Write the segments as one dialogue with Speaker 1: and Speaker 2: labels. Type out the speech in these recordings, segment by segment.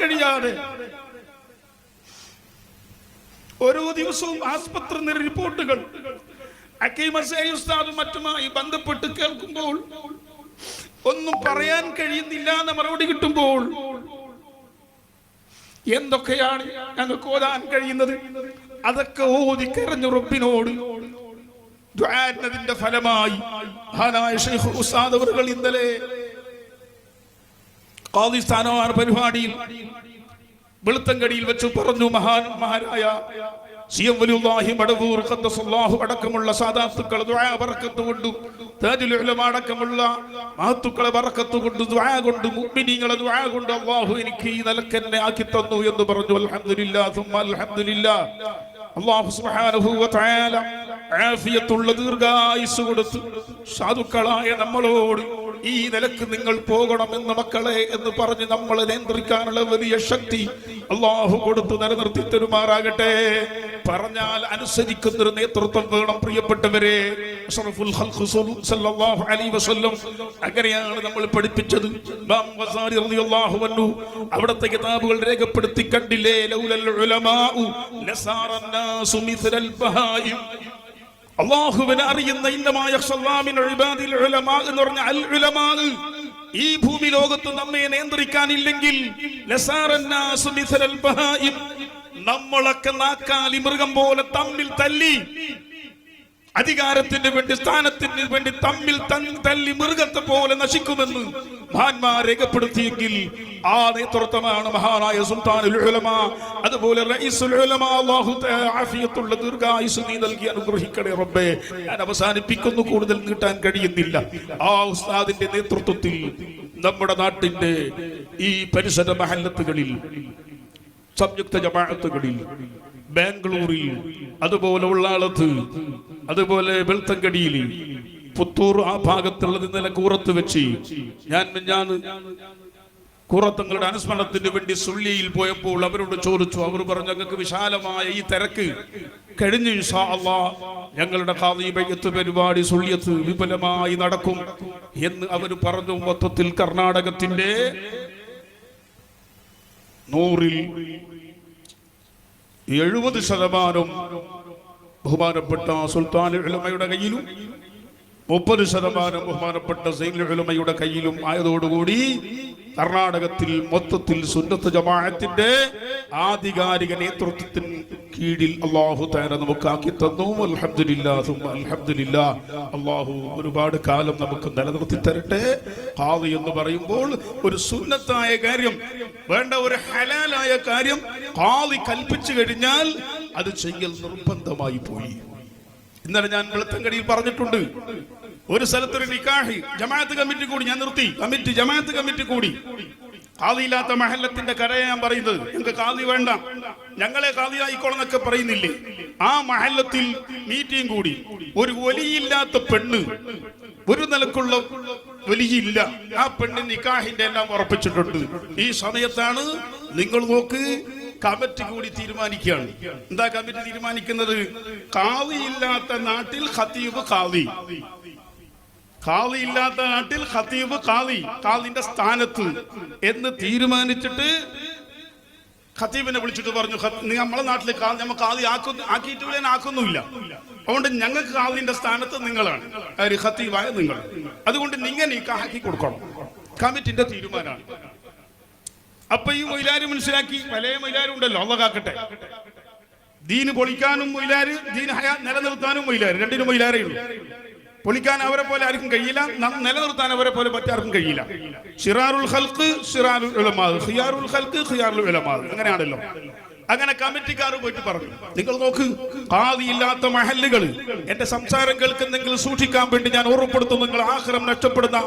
Speaker 1: കഴിയാതെ ഓരോ ദിവസവും ആസ്പത്രി നിന്ന് റിപ്പോർട്ടുകൾ. അക്കീം അസേരി ഉസ്താദും മറ്റുമായി ബന്ധപ്പെട്ട് കേൾക്കുമ്പോൾ ഒന്നും പറയാൻ കഴിയുന്നില്ല എന്ന മറുപടി കിട്ടുമ്പോൾ എന്തൊക്കെയാണ് ഞങ്ങൾക്ക് ഓതാൻ കഴിയുന്നത്? അതൊക്കെ ഓതി കരഞ്ഞു റബ്ബിനോട്. ഫലമായി ഇന്നലെ ഖാദി സ്ഥാനമാണ് പരിപാടിയിൽ. വെളുത്തങ്കടിയിൽ വെച്ച് പറഞ്ഞു മഹാൻ മഹാനായ അടക്കമുള്ള സാധാത്തുക്കൾ കൊണ്ടും അടക്കമുള്ള മഹത്തുക്കളെ വറക്കത്ത് കൊണ്ട് ദുആ കൊണ്ട് മുഅ്മിനീങ്ങളെ ദുആ കൊണ്ട് അല്ലാഹു എനിക്ക് ഈ നിലക്കെന്നെ ആക്കി തന്നു എന്ന് പറഞ്ഞു. അൽഹംദുലില്ലാ അൽഹംദുലില്ലാ. അല്ലാഹു സുബ്ഹാനഹു വ തആല ആഫിയത്തുള്ള ദീർഘായുസ് കൊടുത്തു സാധുക്കളായ നമ്മളോട് ഈ നിലയ്ക്ക് നിങ്ങൾ പോകണമെന്ന് മക്കളെ എന്ന് പറഞ്ഞ് നമ്മളെ നിയന്ത്രിക്കാനുള്ള വലിയ ശക്തി അള്ളാഹു കൊടുത്ത് നിലനിർത്തി തരുമാറാകട്ടെ. പറഞ്ഞാൽ അനുസരിക്കുന്ന ഒരു നേതൃത്വം വേണം പ്രിയപ്പെട്ടവരെ. അങ്ങനെയാണ് നമ്മൾ പഠിപ്പിച്ചത്. അവിടത്തെ കിതാബുകൾ രേഖപ്പെടുത്തി കണ്ടില്ലേ? ലൗലൽ ഉലമാഉ മിസ്ലൽ അള്ളാഹുവിനെ അറിയുന്ന ഇന്നമായ എന്ന് പറഞ്ഞ അൽ ഈ ഭൂമി ലോകത്ത് നമ്മെ നിയന്ത്രിക്കാനില്ലെങ്കിൽ. നമ്മളൊക്കെ നാക്കാലി മൃഗം പോലെ തമ്മിൽ തല്ലി അധികാരത്തിന് വേണ്ടി സ്ഥാനത്തിന് വേണ്ടി തമ്മിൽ തല്ലി മൃഗത്തെ പോലെ നശിക്കുമെന്ന് മഹാന്മാർ രേഖപ്പെടുത്തിയെങ്കിൽ ആ നേതൃത്വമാണ് മഹാനായ സുൽത്താൻ ഉലമ. അതുപോലെ റഈസുൽ ഉലമ അല്ലാഹു നീ നൽകി അനുഗ്രഹിക്കണേ റബ്ബേ. ഞാൻ അവസാനിപ്പിക്കുന്നു കൂടുതൽ നീട്ടാൻ കഴിയുന്നില്ല. ആ ഉസ്താദിന്റെ നേതൃത്വത്തിൽ നമ്മുടെ നാട്ടിന്റെ ഈ പരിസര മഹല്ലത്തുകളിൽ സംയുക്ത ജമാഅത്തുകളിൽ ബാംഗ്ലൂരിൽ അതുപോലെ ഉള്ളാളത്ത് അതുപോലെ വെളുത്തങ്കടിയിൽ പുത്തൂർ ആ ഭാഗത്തുള്ളത് ഇന്നലെ കൂറത്ത് വെച്ച്. ഞാൻ ഞാൻ കൂറത്തങ്ങളുടെ അനുസ്മരണത്തിന് വേണ്ടി സുള്ളിയിൽ പോയപ്പോൾ അവരോട് ചോദിച്ചു അവർ പറഞ്ഞു ഞങ്ങൾക്ക് വിശാലമായ ഈ തിരക്ക് കഴിഞ്ഞു അള്ളാ ഞങ്ങളുടെ കാതീപയ്യത്ത് പരിപാടി സുള്ളിയത്ത് വിപുലമായി നടക്കും എന്ന് അവർ പറഞ്ഞു. മൊത്തത്തിൽ കർണാടകത്തിന്റെ നൂറിൽ എഴുപത് ശതമാനം ബഹുമാനപ്പെട്ട സുൽത്താൻ കയ്യിലും മുപ്പത് ശതമാനം ബഹുമാനപ്പെട്ട സൈനികളുമയുടെ കയ്യിലും ആയതോടുകൂടി കർണാടകത്തിൽ മൊത്തത്തിൽ സുന്നത്ത് ജമാഅത്തിന്റെ ആധികാരിക നേതൃത്വത്തിന് കീഴിൽ അള്ളാഹു താര നമുക്ക് ആക്കി തന്നു അൽഹംദുലില്ലാ. സുമ്മ അള്ളാഹു ഒരുപാട് കാലം നമുക്ക് നിലനിർത്തി തരട്ടെ. ഹാദി എന്ന് പറയുമ്പോൾ ഒരു സുന്നത്തായ കാര്യം വേണ്ട ഒരു ഹലാലായ കാര്യം ഹാദി കൽപ്പിച്ചു കഴിഞ്ഞാൽ അത് ചെയ്യൽ നിർബന്ധമായി പോയി. ഇന്നലെ ഞാൻ വെളുത്തങ്കടിയിൽ പറഞ്ഞിട്ടുണ്ട്. ഒരു സ്ഥലത്തൊരു നിക്കാഹി ജമാഅത്ത് കമ്മിറ്റി കൂടി ഞാൻ നിർത്തി. കമ്മിറ്റി ജമാഅത്ത് കമ്മിറ്റി കൂടി. കാതിയില്ലാത്ത മഹല്ലത്തിന്റെ കരയെ ഞാൻ പറയുന്നത്. ഞങ്ങൾക്ക് കാതി വേണ്ട. ഞങ്ങളെ കാതിയായിക്കോളെന്നൊക്കെ പറയുന്നില്ലേ? ആ മഹല്ലത്തിൽ മീറ്റിംഗ് കൂടി. ഒരു ഒലിയില്ലാത്ത പെണ്ണ്. ഒരു നിലക്കുള്ള വലിയില്ല. ആ പെണ്ണ് നിക്കാഹിന്റെ എല്ലാം ഉറപ്പിച്ചിട്ടുണ്ട്. ഈ സമയത്താണ് നിങ്ങൾ നോക്ക് കമ്മിറ്റി കൂടി തീരുമാനിക്കുകയാണ്. എന്താ കമ്മിറ്റി തീരുമാനിക്കുന്നത്? കാവിയില്ലാത്ത നാട്ടിൽ ഖത്തീബ് കാവി കാവി ഇല്ലാത്ത നാട്ടിൽ ഖത്തീബ് കാളി കാളിന്റെ സ്ഥാനത്ത് എന്ന് തീരുമാനിച്ചിട്ട് ഖത്തീബിനെ വിളിച്ചിട്ട് പറഞ്ഞു "ഖത്ത്- നീ നമ്മളെ നാട്ടിൽ കാളി നമ്മൾ കാളി ആക്കുന്നു ആക്കിയിട്ട് ആക്കുന്നുമില്ല. അതുകൊണ്ട് ഞങ്ങൾക്ക് കാളിന്റെ സ്ഥാനത്ത് നിങ്ങളാണ് ആര് ഖത്തീബായ നിങ്ങൾ അതുകൊണ്ട് നിങ്ങൾ ഈ ആക്കി കൊടുക്കണം. കമ്മിറ്റിന്റെ തീരുമാനമാണ്. അപ്പൊ ഈ മൊയിലാര് മനസ്സിലാക്കി പല മൊയിലാരും ഉണ്ടല്ലോ അള്ള കാക്കട്ടെ. ദീന് പൊളിക്കാനും മൊയിലാര് ദീൻ ഹയാ നിലനിർത്താനും മൊയിലാര് രണ്ടിനും മൊയിലാരേ ഉള്ളൂ. പൊളിക്കാൻ അവരെ പോലെ ആർക്കും കഴിയില്ല നിലനിർത്താൻ അവരെ പോലെ മറ്റാർക്കും കഴിയില്ല. ഷിറാറുൽ ഹൽക്ക് ഷിറാറുൽ ഉലമാദ് ഖിയാറുൽ ഹിയാറുൽ ഖിയാറുൽ ഉലമാദ് അങ്ങനെയാണല്ലോ. അങ്ങനെ കമ്മിറ്റിക്കാർ പോയിട്ട് പറഞ്ഞു. നിങ്ങൾ നോക്ക് കാതിയില്ലാത്ത മഹല്ലുകൾ. എന്റെ സംസാരം കേൾക്കുന്നെങ്കിൽ സൂക്ഷിക്കാൻ വേണ്ടി ഞാൻ ഓർമ്മപ്പെടുത്തുന്നു നിങ്ങൾ ആഹ്റം നഷ്ടപ്പെടുന്ന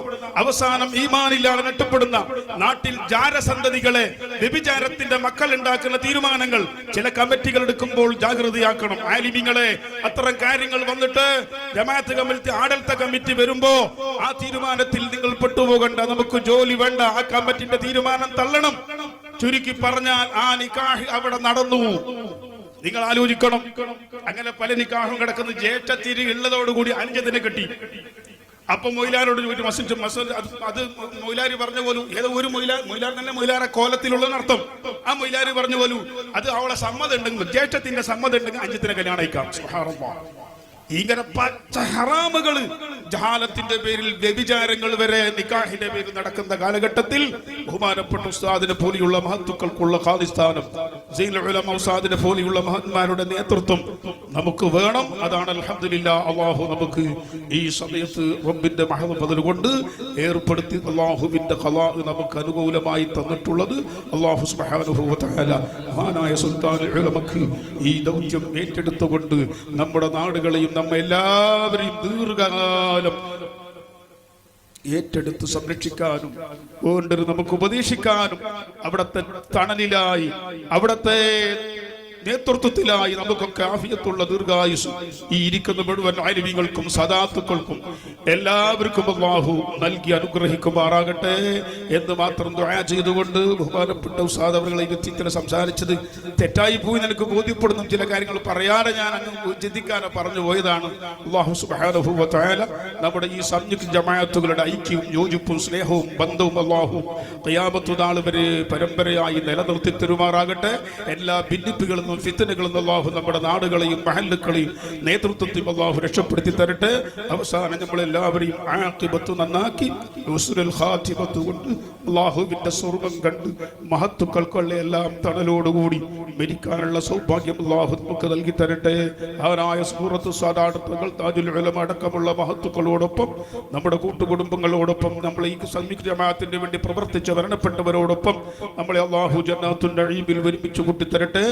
Speaker 1: അവസാനം ഈമാനില്ലാതെ നഷ്ടപ്പെടുന്ന നാട്ടിൽ ജാരസന്തതികളെ വ്യഭിചാരത്തിന്റെ മക്കൾ ഉണ്ടാക്കുന്ന തീരുമാനങ്ങൾ ചില കമ്മിറ്റികൾ എടുക്കുമ്പോൾ ജാഗ്രതയാക്കണം. ആലിമിങ്ങളെ അത്തരം കാര്യങ്ങൾ വന്നിട്ട് ജമാഅത്ത് കമ്മിറ്റി ആടൽത്ത കമ്മിറ്റി വരുമ്പോ ആ തീരുമാനത്തിൽ നിങ്ങൾ പെട്ടുപോകണ്ട നമുക്ക് ജോലി വേണ്ട ആ കമ്മിറ്റിന്റെ തീരുമാനം തള്ളണം. ചുരുക്കി പറഞ്ഞാൽ ആ നിക്കാഹ് അവിടെ നടന്നു. നിങ്ങൾ ആലോചിക്കണം. അങ്ങനെ പല നിക്കാഹും കിടക്കുന്ന. ജേറ്റത്തിരി ഉള്ളതോടുകൂടി അഞ്ചതിനെ കെട്ടി. അപ്പൊ മൊയിലാരോട് ചോദിച്ചു മസിച്ചു മസൽ അത് മൊയിലാരി പറഞ്ഞ പോലും ഏതോ ഒരു മൊയിലാർ മൊയിലാർ തന്നെ മൊയിലാറെ കോലത്തിലുള്ള അർത്ഥം. ആ മൊയിലാരി പറഞ്ഞു പോലും അത് അവളെ സമ്മതം ഉണ്ടെങ്കിൽ ജ്യേഷ്ഠത്തിന്റെ സമ്മതം ഉണ്ടെങ്കിൽ അഞ്ചത്തിന് കല്യാണം അയക്കാം. ഇങ്ങനെ പച്ച ഹറാമുകൾ ജഹാലത്തിന്റെ പേരിൽ വ്യഭിചാരങ്ങൾ വരെ നിക്കാഹിന്റെ പേരിൽ നടക്കുന്ന കാലഘട്ടത്തിൽ ബഹുമാനപ്പെട്ട ഉസ്താദിനെ പോലെയുള്ള മഹത്തുക്കൾക്കുള്ള ഖാദിസ്ഥാനം ഉസ്താദിനെ പോലെയുള്ള മഹന്മാരുടെ നേതൃത്വം നമുക്ക് വേണം. അതാണ് അലഹദില്ല അള്ളാഹു നമുക്ക് ഈ സമയത്ത് റബ്ബിന്റെ മഹത് കൊണ്ട് ഏർപ്പെടുത്തി അള്ളാഹുവിന്റെ കലാ നമുക്ക് അനുകൂലമായി തന്നിട്ടുള്ളത്. അള്ളാഹു തആല മഹാനായ സുൽത്താൻ ഈ ദൗത്യം ഏറ്റെടുത്തുകൊണ്ട് നമ്മുടെ നാടുകളെയും നമ്മെ എല്ലാവരെയും ദീർഘകാലം ഏറ്റെടുത്ത് സംരക്ഷിക്കാനും വേണ്ടത് നമുക്ക് ഉപദേശിക്കാനും അവിടത്തെ തണലിലായി അവിടത്തെ നേതൃത്വത്തിലായി നമുക്കൊക്കെ ആഫിയത്തുള്ള ദീർഘായുസ് ഈ ഇരിക്കുന്ന മുഴുവൻ ആലിമീങ്ങൾക്കും സദാത്തുക്കൾക്കും എല്ലാവർക്കും അള്ളാഹു നൽകി അനുഗ്രഹിക്കുമാറാകട്ടെ എന്ന് മാത്രം ദുആ ചെയ്തുകൊണ്ട് ബഹുമാനപ്പെട്ട ഉസ്താദ് അവരുടെ ഇങ്ങനെ സംസാരിച്ചത്. തെറ്റായി പോയി നിനക്ക് ബോധ്യപ്പെടുന്ന. ചില കാര്യങ്ങൾ പറയാതെ ഞാൻ അങ്ങ് ചിന്തിക്കാനോ പറഞ്ഞു പോയതാണ്. നമ്മുടെ ഈ സംയുക്ത ജമാഅത്തുകളുടെ ഐക്യവും യോജിപ്പും സ്നേഹവും ബന്ധവും അള്ളാഹു ഖിയാമത്ത് നാൾ വരെ പരമ്പരയായി നിലനിർത്തി തരുമാറാകട്ടെ. എല്ലാ ഭിന്നിപ്പുകളിൽ നിന്നും ഫിത്തനുകളിൽ നിന്നും അള്ളാഹു നമ്മുടെ നാടുകളെയും മഹല്ലുകളെയും നേതൃത്വത്തിൽ അള്ളാഹു രക്ഷപ്പെടുത്തി തരട്ടെ അവസാനം നമ്മളെല്ലാവരെയും ആക്കിബത്ത് നന്നാക്കി ഖാത്തിബത്ത് കൊണ്ട് അള്ളാഹുവിന്റെ സ്വർഗം കണ്ട് മഹത്തുക്കൾക്കുള്ള എല്ലാം തണലോടുകൂടി മരിക്കാനുള്ള സൗഭാഗ്യം അള്ളാഹു നമുക്ക് നൽകി തരട്ടെ അവനായ സൂറത്ത് സാധാരണങ്ങൾ താജുൽ ഉലമ അടക്കമുള്ള മഹത്തുക്കളോടൊപ്പം നമ്മുടെ കൂട്ടുകുടുംബങ്ങളോടൊപ്പം നമ്മൾ ഈ സംയുക്ത ജമാഅത്തിന് വേണ്ടി പ്രവർത്തിച്ച മരണപ്പെട്ടവരോടൊപ്പം നമ്മളെ അള്ളാഹു ജന്നാത്തുൽ നഈമിൽ ഒരുമിച്ച് കൂട്ടിത്തരട്ടെ.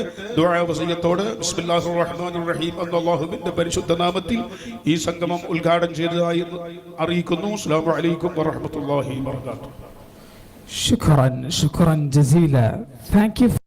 Speaker 1: ദുആ വസിയത്തോട് ബിസ്മില്ലാഹിർ റഹ്മാനിർ റഹീം എന്ന അല്ലാഹുവിന്റെ പരിശുദ്ധ നാമത്തിൽ ഈ സംഗമം ഉദ്ഘാടനം ചെയ്തതായി അറിയിക്കുന്നു അസ്സലാമു അലൈക്കും വറഹ്മത്തുള്ളാഹി വബറകാതുഹു
Speaker 2: ശുക്രൻ ശുക്രൻ ജസീല താങ്ക് യു